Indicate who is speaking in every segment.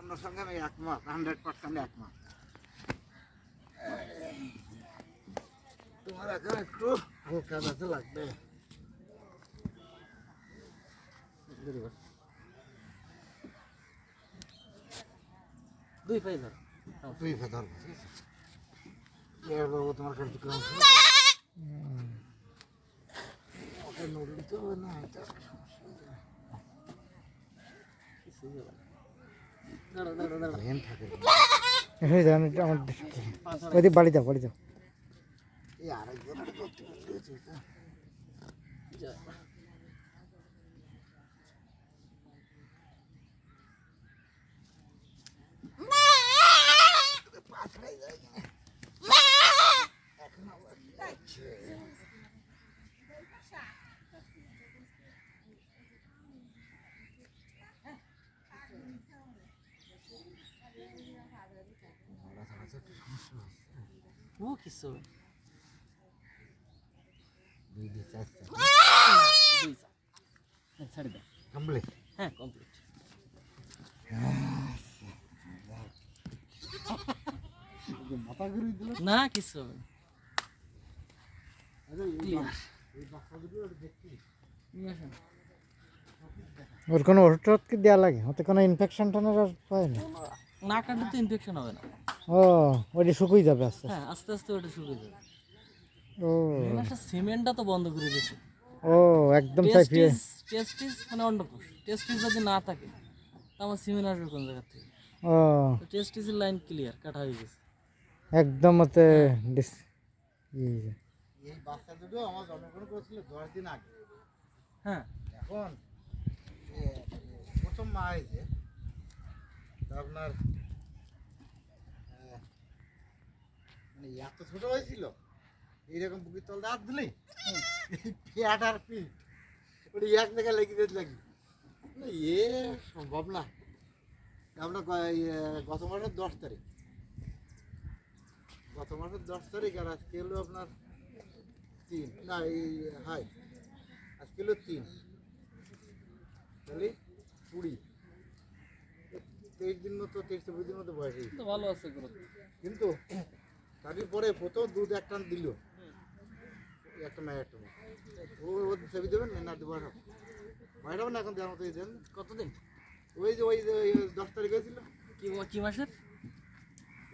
Speaker 1: আপনার সঙ্গে আমি একমত হান্ড্রেড পার্সেন্ট একমত। তোমার এখন একটু হালকা ব্যথা লাগবে।
Speaker 2: দুই পাই ধর।
Speaker 1: তুই ফেদার বাবু তোমার কার্যক্রম ওটা নড়লে তো না এটা
Speaker 3: হয়ে আমি আমার বাড়ি যাও বাড়ি যাও
Speaker 1: এই আরেকজনের করতে পারলে তো
Speaker 2: যা।
Speaker 1: পাছড়াই যায় না এখন আবার যাচ্ছে
Speaker 2: ও কিছু
Speaker 1: কমপ্লিট
Speaker 2: হ্যাঁ কমপ্লিট না কিছু হবে
Speaker 1: আরে এই বাচ্চাগুলো দেখছি
Speaker 2: নিয়ে আসেন
Speaker 3: ওর কোনো ওষুধ টষুধ কি দেওয়া লাগে? ওতে কোনো ইনফেকশন টানের আর পায় না?
Speaker 2: না কাটলে তো ইনফেকশন হবে না।
Speaker 3: ও ওইটা শুকুই যাবে আস্তে
Speaker 2: হ্যাঁ আস্তে আস্তে ওটা শুকিয়ে যাবে।
Speaker 3: ও।
Speaker 2: একটা সিমেন্টটা তো বন্ধ করে দিয়েছে।
Speaker 3: ও একদম
Speaker 2: টেস্টিস টেস্টিস মানে অন্ডকোষ টেস্টিস যদি না থাকে তো আমার সিমেন্ট আসবে কোন জায়গা থেকে?
Speaker 3: ও।
Speaker 2: তো টেস্টিসের লাইন ক্লিয়ার কাটা হয়ে গেছে।
Speaker 3: একদম ওতে ডিস ইয়ে।
Speaker 1: এই বাচ্চা দুটো আমার জন্মগ্রহণ করেছিল দশ দিন আগে।
Speaker 2: হ্যাঁ।
Speaker 1: এখন প্রথম মা হয়েছে আপনার মানে এত ছোট হয়েছিল? এইরকম বুকের তল হাত দিলেই? পেট আর পিঠ। ওটা এক জায়গায় লেগে যেতে লাগি। এ সম্ভব না। আপনার গত মাসের দশ তারিখ। গত মাসের দশ তারিখ আর আজকে হলো আপনার তিন। না, এই, হাই। আজকে হলো তিন। তাহলে কুড়ি। তেইশ দিন মতো তেইশ চব্বিশ দিন মতো বয়স হয়েছে।
Speaker 2: তো ভালো আছে
Speaker 1: কিন্তু তারপরে প্রথম দুধ এক টান দিল একটা মেয়ে একটা ও ও ছবি দেবেন না দেবো না বাইরে না এখন দেওয়ার মতো এই দেন
Speaker 2: কতদিন?
Speaker 1: ওই যে ওই যে ওই দশ তারিখ হয়েছিল।
Speaker 2: কি কি মাসের?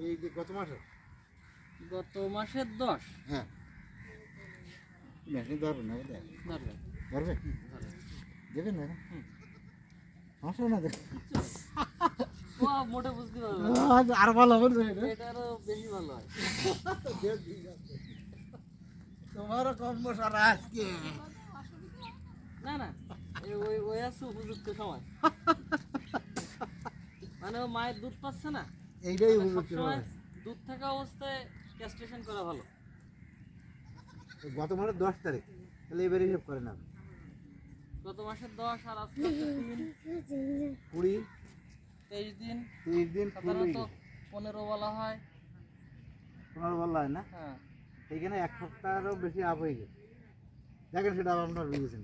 Speaker 1: এই যে গত মাসে
Speaker 2: গত মাসের দশ।
Speaker 1: হ্যাঁ। মেশিন ধরবে না
Speaker 2: ধরবেন
Speaker 1: ধরবে। দেবেন না আসো না দেখ।
Speaker 2: বুঝতে পারবে
Speaker 1: আর ভালো হবে না এটা।
Speaker 2: এটা আরও বেশি ভালো হয়।
Speaker 1: তোমারও কম মশারা আজকে।
Speaker 2: না না ওই ওই আছে উপযুক্ত সময়। মানে ও মায়ের দুধ পাচ্ছে না।
Speaker 1: এইটাই
Speaker 2: মানে
Speaker 1: উপযুক্ত।
Speaker 2: দুধ থাকা অবস্থায় ক্যাস্ট্রেশন করা ভালো।
Speaker 1: গত মাসের দশ তারিখ। তাহলে এবারে হিসাব করেন আপনি
Speaker 2: গত মাসের দশ আর আজকে
Speaker 1: কুড়ি।
Speaker 2: তেইশ দিন।
Speaker 1: তিরিশ দিন
Speaker 2: সাধারণত পনেরো বলা হয়।
Speaker 1: পনেরো বললা হয় না?
Speaker 2: হ্যাঁ।
Speaker 1: সেইখানে এক সপ্তাহেরও বেশি আপ হয়ে গেছে। দেখেন সেটা আপনার বুঝেছেন।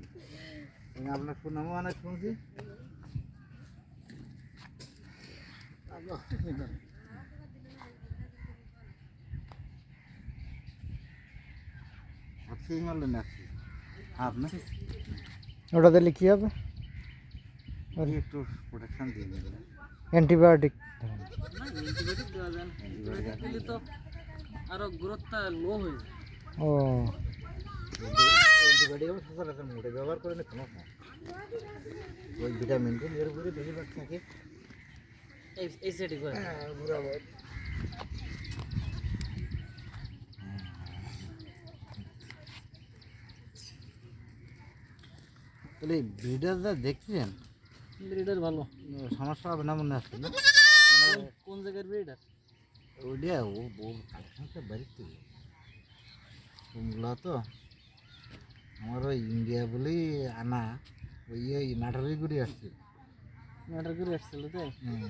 Speaker 1: আমি আপনার সুনামও অনেক শুনছি। আপনি মারলেন আপনি আপনি
Speaker 3: ওটা দিলে কী হবে
Speaker 1: ওই একটু প্রোটেকশন দিয়ে দেবেন।
Speaker 3: অ্যান্টিবায়োটিক
Speaker 2: না অ্যান্টিবায়োটিক দেওয়া যায় না অ্যান্টিবায়োটিক দিলে তো আরও গ্রোথটা লো হয়ে যায়
Speaker 3: ও
Speaker 1: অ্যান্টিবায়োটিক আমি সচরাচর মোটে ব্যবহার করে না কোনো। সময় ওই ভিটামিনটা এর উপরে বেশিরভাগ থাকে
Speaker 2: এই এই সেটি করে
Speaker 1: তাহলে ব্রিডাররা দেখছেন?
Speaker 2: ব্রিডার ভালো।
Speaker 1: সমস্যা হবে না মনে হচ্ছে না?
Speaker 2: মানে কোন জায়গার ব্রিডার?
Speaker 1: ওইটা ও কালেকশনটা বাড়িতে। ওগুলো তো আমার ওই ইন্ডিয়া বলেই আনা ওই ওই নাটারি করে আসছে।
Speaker 2: ম্যাটার করে আসছিল তাই
Speaker 1: হুম।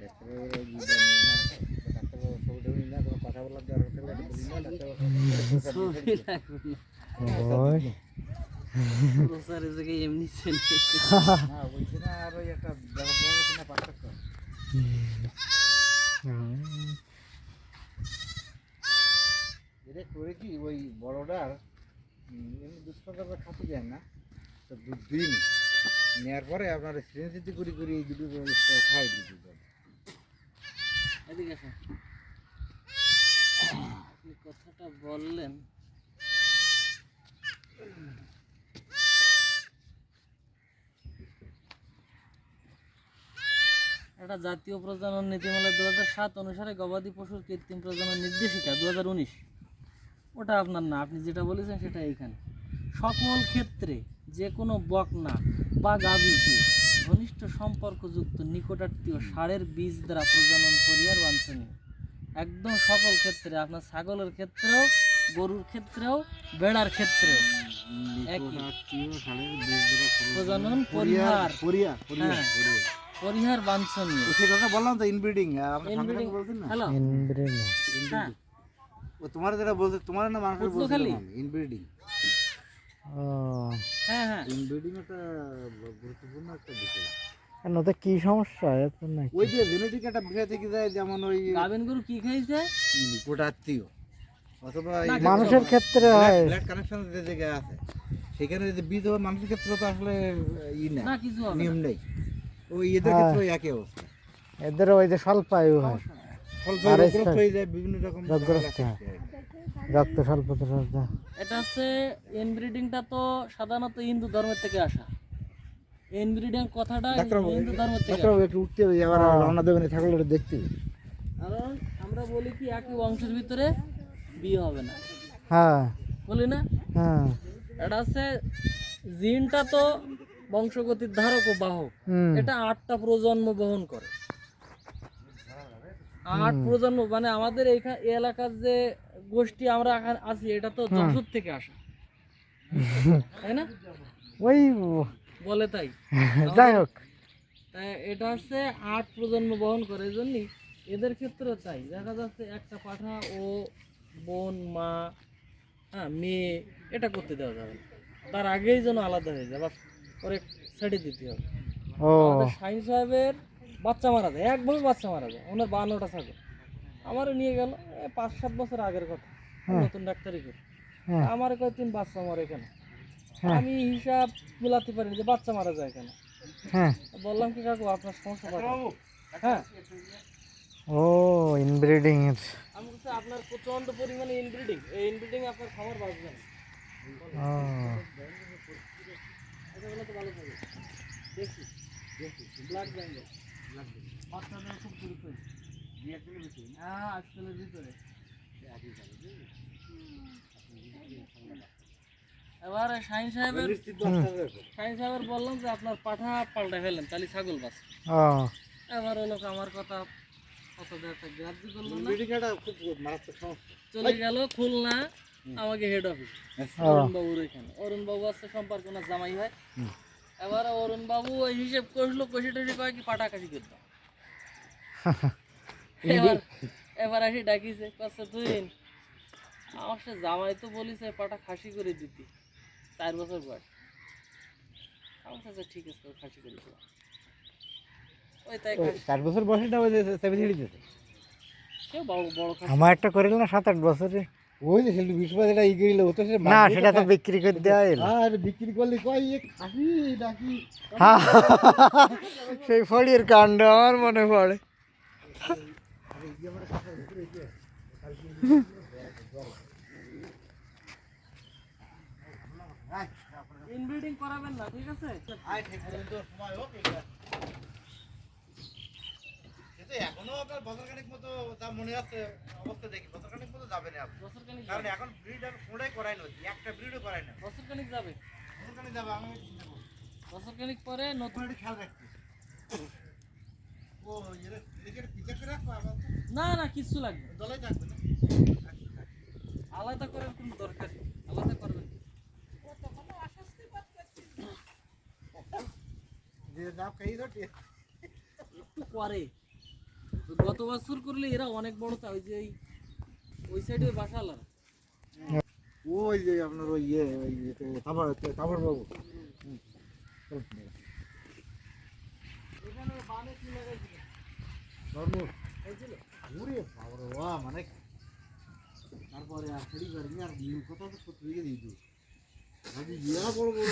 Speaker 1: ডাক্তারের গিয়ে না ডাক্তার ছবি টবি না কোনো কথা বলার দরকার থাকলে এটা বলি না ডাক্তার
Speaker 2: ছবি লাগবে
Speaker 3: ওই
Speaker 2: না প্রচার এসে এমনি ছেলে
Speaker 1: হ্যাঁ বলছি না আর ওই একটা ব্যাপার বলা গেছে না পার্থক্য
Speaker 3: হুম।
Speaker 1: এটা করে কি ওই বড়টার এমনি দুধ পাতা খাতে যায় না তো দুধ দিন নেওয়ার পরে আপনার সিরিঞ্জিতে করি এই দুটো খাই দিতে
Speaker 2: এদিকে কথাটা বললেন। একটা জাতীয় প্রজনন নীতিমালা দু সাত অনুসারে গবাদি পশুর কৃত্রিম প্রজনন নির্দেশিকা দু হাজার উনিশ। ওটা আপনার না, আপনি যেটা বলেছেন সেটা এইখানে। সকল ক্ষেত্রে যে কোনো বকনা বা গাভীকে ঘনিষ্ঠ সম্পর্কযুক্ত নিকটাত্মীয় সারের বীজ দ্বারা প্রজনন করিয়ার বাঞ্ছনীয় একদম সকল ক্ষেত্রে আপনার ছাগলের ক্ষেত্রেও গরুর ক্ষেত্রেও বেড়ার ক্ষেত্রেও। একই। প্রজনন পরিহার।
Speaker 1: পরিয়া
Speaker 2: হ্যাঁ। পরিহার। বাঞ্ছনীয়।
Speaker 1: কথা বললাম তো ইনব্রিডিং সঙ্গে বলছেন না?
Speaker 2: হ্যালো
Speaker 3: ইনব্রেড
Speaker 2: হ্যাঁ।
Speaker 1: ও তোমার যেটা বলতে তোমার না বলছিলাম
Speaker 2: খালি?
Speaker 1: ইনব্রিডিং
Speaker 3: ও
Speaker 2: হ্যাঁ হ্যাঁ
Speaker 1: ইনব্রিডিং একটা গুরুত্বপূর্ণ একটা বিষয়।
Speaker 3: কেন ওতে কি সমস্যা? এত নাকি
Speaker 1: ওই যে জেনেটিক একটা বিষয় থেকে যায় যেমন ওই
Speaker 2: গাবেন গরু কি খাইছে?
Speaker 1: নিকটাত্মীয় অথবা
Speaker 3: মানুষের ক্ষেত্রে হয়।
Speaker 1: ব্লাড কানেকশন যে জায়গায় আছে সেখানে যদি বীজ হবে মানুষের ক্ষেত্রে তো আসলে ই না
Speaker 2: না কিছু
Speaker 1: নিয়ম নেই। ওই এদের
Speaker 3: হ্যাঁ।
Speaker 1: ক্ষেত্রে একই অবস্থা।
Speaker 3: এদের ওই যে স্বল্পায়ু হয়।
Speaker 1: রোগগ্রস্ত হয়ে যায় বিভিন্ন রকম
Speaker 3: রোগগ্রস্ত হয়। রক্ত স্বল্পতা
Speaker 2: এটা হচ্ছে ইনব্রিডিংটা তো সাধারণত হিন্দু ধর্মের থেকে আসা। ইনব্রিডিং কথাটা হিন্দু ধর্মের থেকে
Speaker 1: একটু উঠতে হবে আবার
Speaker 3: হ্যাঁ।
Speaker 1: রওনা দেবেন থাকলে ওটা দেখতে।
Speaker 2: কারণ আমরা বলি কি একই বংশের ভিতরে বিয়ে হবে না।
Speaker 3: হ্যাঁ।
Speaker 2: বলি না?
Speaker 3: হ্যাঁ।
Speaker 2: এটা হচ্ছে জিনটা তো বংশগতির ধারক ও বাহক। এটা আটটা প্রজন্ম বহন করে। আট প্রজন্ম মানে আমাদের এইখানে এলাকার যে গোষ্ঠী আমরা আছি এটা তো যশোর থেকে আসা। তাই না?
Speaker 3: ওই
Speaker 2: বলে তাই।
Speaker 3: যাই হোক।
Speaker 2: এটা হচ্ছে আট প্রজন্ম বহন করে এই জন্যই এদের ক্ষেত্রেও তাই। দেখা যাচ্ছে একটা পাঠা ও বোন মা হ্যাঁ মেয়ে এটা করতে দেওয়া যাবে তার আগেই যেন আলাদা হয়ে যায় বা পরে ছেড়ে দিতে হবে। আমাদের সাহেবের বাচ্চা মারা যায় একভাবে বাচ্চা মারা যায় ওনার বান্নটা ছাগল। আমারও নিয়ে গেল পাঁচ সাত বছর আগের কথা
Speaker 3: হ্যাঁ।
Speaker 2: নতুন ডাক্তারি করে।
Speaker 3: হ্যাঁ।
Speaker 2: আমার কয় তিন বাচ্চা মরে কেন। আমি হিসাব মিলাতে পারিনি যে বাচ্চা মারা যায় কেন।
Speaker 3: হ্যাঁ।
Speaker 2: বললাম কি কাকু আপনার সমস্যা হ্যাঁ।
Speaker 3: ও ইনব্রিডিং এর।
Speaker 2: আমি বলছি আপনার প্রচণ্ড পরিমাণে ইনব্রিডিং এই ইনব্রিডিং আপনার খাবার বাঁচবে না।
Speaker 3: ও
Speaker 2: এটা বলে তো ভালো থাকবে দেখি দেখি ব্লাড ব্যাঙ্গেল বাচ্চাদের খুব গুরুত্ব হ্যাঁ আজকালের ভিতরে এবার শাহিন সাহেবের শাহিন সাহেবের বললাম যে আপনার পাঠা পাল্টা ফেলেন তাহলে ছাগল বাস। এবার ওই লোক আমার কথা চলে গেল খুলনা আমাকে হেড অফিস
Speaker 3: ও।
Speaker 2: অরুণ বাবুর এখানে অরুণ বাবু আছে সম্পর্ক না জামাই হয়। এবার অরুণ বাবু ওই হিসেব করল কষে টসে কয় কি পাটা কাশি করতো। এবার এবার আসি ডাকিছে কচ্ছে তুই আমার সে জামাই তো বলিছে পাটা খাসি করে দিতি। চার বছর বয়স। আমার কাছে ঠিক আছে খাসি করে দিলাম ওই তাই
Speaker 1: চার বছর বয়সে ওই সেভেন
Speaker 2: কেউ বড় বড় খাসি
Speaker 3: আমার একটা করিল না সাত আট বছরে।
Speaker 1: ওই যে সেটা বিশ যেটা ই গেল ও তো সে
Speaker 3: না সেটা তো বিক্রি করে দেওয়া এলো
Speaker 1: আর বিক্রি করলে কয় এ খাসি নাকি?
Speaker 3: হ্যাঁ, সেই ফড়ির কাণ্ড আমার মনে পড়ে।
Speaker 2: ইনব্রিডিং করাবেন না ঠিক আছে?
Speaker 1: আয় ঠিক সময় হোক এটা। এখনও আপনার বছরখানেক মতো যা মনে আছে অবস্থা দেখি বছরখানেক মতো যাবে না আপনি কারণ এখন ব্রিড আর করাই নয় একটা ব্রিডও করাই না।
Speaker 2: যাবে।
Speaker 1: বছরখানেক যাবে আমি চিন্তা করছি।
Speaker 2: বছর খানিক পরে নতুন
Speaker 1: একটু খেয়াল রাখছি ও এর এর পিছে করে রাখব আবার
Speaker 2: না না কিচ্ছু লাগবে না।
Speaker 1: দলাই থাকবে না?
Speaker 2: আলাদা করার কোনো দরকার আলাদা করবেন একটু করে গত বছর করলে এরা অনেক বড় তা ওই যে ওই সাইডে বাসা আলাদা।
Speaker 1: ওই যে আপনার ওই ইয়ে ওই তাবার তাবার বাবু।
Speaker 2: এখানে বানে কি লাগাইছিল
Speaker 1: ধর্ম
Speaker 2: হয়েছিল
Speaker 1: ওরে বাবা মানে তারপরে আর ফেরি করি আর কথা তো সত্যি দিয়ে দিই যদি ইয়া বড় বড়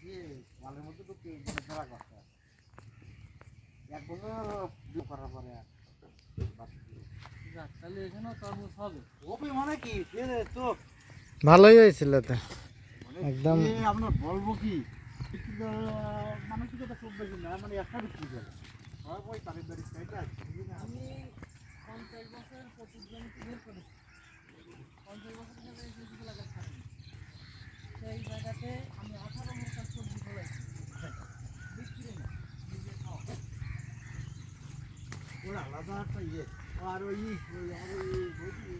Speaker 1: সে মালের মধ্যে তো মানে ধরা করতে এক বছর করার পরে
Speaker 2: তাহলে এখানেও তরমুজ হবে।
Speaker 1: ওপে মানে কি? তো
Speaker 3: ভালোই হয়েছিল তো।
Speaker 1: মানে
Speaker 3: একদম।
Speaker 1: বলব কি? মানসিকতা খুব বেশি না মানে একটা বিক্রি করে। ওই তারিখ তারিখ
Speaker 2: আমি পঞ্চাশ বছর পঁচিশ জমিতে বের করেছি। পঞ্চাশ বছর লাগাতে থাকি সেই জায়গাতে আমি আঠারো বছর সবজি ফলাইছি বিক্রি না নিজে খাওয়া
Speaker 1: ওর আলাদা একটা ইয়ে আর ওই ওই আর ওই বলছি?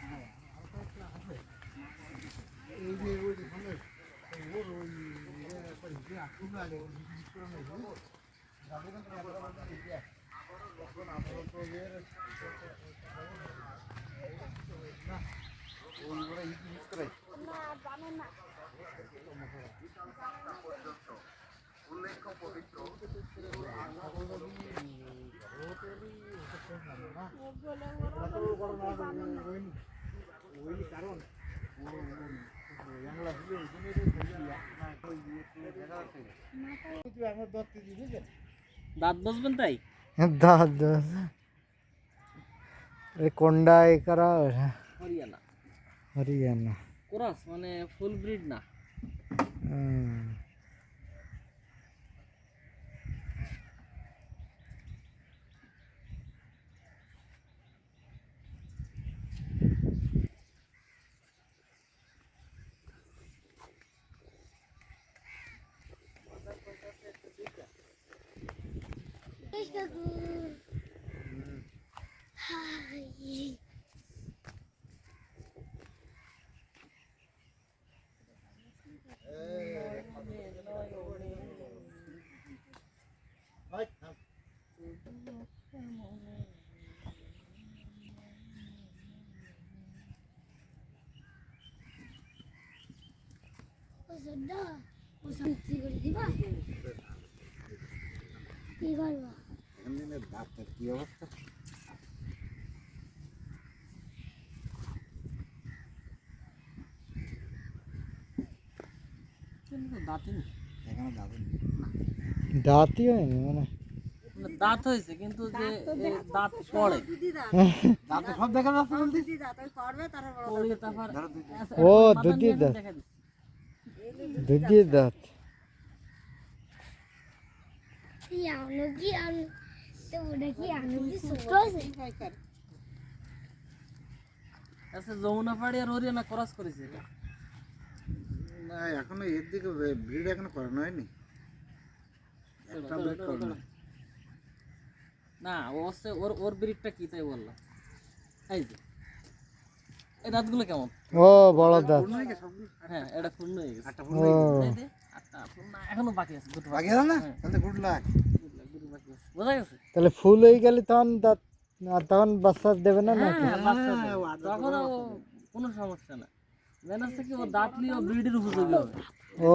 Speaker 1: হ্যাঁ। এই যে ওই সামনে, ওর ওই ইয়ে ইয়ে না, ওই জিনিস করে নেই, বুঝলো? যাবে না তো একটা একটা ইয়ে। এখন আপাতত এর না, ওই ওরা ই জিনিস করে। কারণ আমার দত্তে দিয়ে বুঝলেন
Speaker 2: দাঁত বসবেন তাই?
Speaker 3: দাঁত এই কোন্ডাই করা।
Speaker 2: হরিয়ানা
Speaker 3: হরিয়ানা
Speaker 2: কোরাস মানে ফুল ব্রিড না
Speaker 3: হুম।
Speaker 4: ওষুধটা কি
Speaker 1: অবস্থা
Speaker 2: দাঁতই
Speaker 3: হয়নি মানে।
Speaker 2: দাঁত হয়েছে কিন্তু যে দাঁত পড়ে।
Speaker 1: দাঁতে। সব দেখা যাচ্ছে
Speaker 3: ও,
Speaker 2: এখন
Speaker 3: দাঁত। দুধের দাঁত
Speaker 2: আচ্ছা যমুনা পাড়ি আর হরিয়ানা ক্রস করেছে?
Speaker 1: না এখনও এর দিকে ভিড় এখনও করানো হয়নি। একটা
Speaker 2: চলো,
Speaker 1: করানো
Speaker 2: না। ও ওর ওর ব্রিডটা কি তাই বললাম? এই যে। এই দাঁতগুলো কেমন?
Speaker 3: ও বড় দাঁত।
Speaker 1: হয়ে?
Speaker 2: হ্যাঁ এটা পূর্ণ হয়ে গেছে।
Speaker 1: আটটা পূর্ণ হয়ে গেছে।
Speaker 3: ও।
Speaker 2: এই যে, আটটা পূর্ণ এখনও বাকি আছে দুটো
Speaker 1: বাকি আছে। না?
Speaker 2: হ্যাঁ,
Speaker 1: তাহলে গুড লাক
Speaker 2: দুটো বাকি আছে বোঝা গেছে?
Speaker 3: তাহলে ফুল হয়ে গেলে তখন দাঁত আর তখন বাচ্চা দেবে না নাকি?
Speaker 2: হ্যাঁ, তখন কোনো সমস্যা না। মেন হচ্ছে কি ও দাঁত নিয়ে ও ব্রিডের উপযোগী হবে।
Speaker 3: ও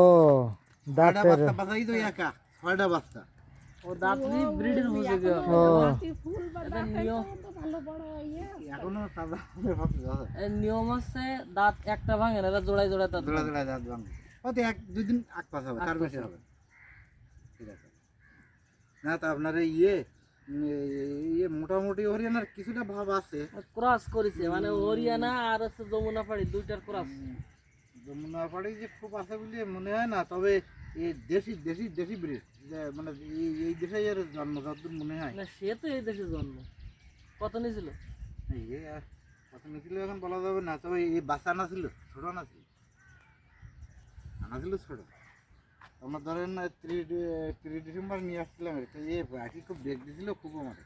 Speaker 1: ছয়টা
Speaker 3: দাঁতের
Speaker 1: বাচ্চা বাচ্চাই তো একা। ছয়টা বাচ্চা।
Speaker 2: ও দাঁত ব্রিডের
Speaker 3: ও
Speaker 2: নিয়ম।
Speaker 1: এখনও তাজা ভাবতে
Speaker 2: নিয়ম হচ্ছে দাঁত একটা ভাঙে না জোড়ায় জোড়ায় দাঁত ভাঙে।
Speaker 1: দাঁত এক দুই দিন আগ পাস হবে তার বেশি হবে। ঠিক আছে। না তা আপনার এই ইয়ে ইয়ে মোটামুটি হরিয়ানার কিছুটা ভাব আছে।
Speaker 2: ক্রস করেছে মানে হরিয়ানা আর হচ্ছে যমুনা পাড়ি দুইটার ক্রস
Speaker 1: যমুনা পাড়ি যে খুব আছে বলে মনে হয় না তবে এই দেশি দেশি দেশি ব্রিড মানে এই এই দেশে এর জন্ম যতদূর মনে হয়।
Speaker 2: না সে তো এই দেশে জন্ম। কত নিয়েছিল?
Speaker 1: আর কত নিয়েছিল এখন বলা যাবে না তবে এই বাচ্চা না ছিল ছোট আনা ছিল। আনা ছিল ছোট। আমার ধরেন ত্রি ত্রিশ ডিসেম্বর নিয়ে আসছিলাম এই বাকি খুব বেগ দিছিল খুব আমাদের।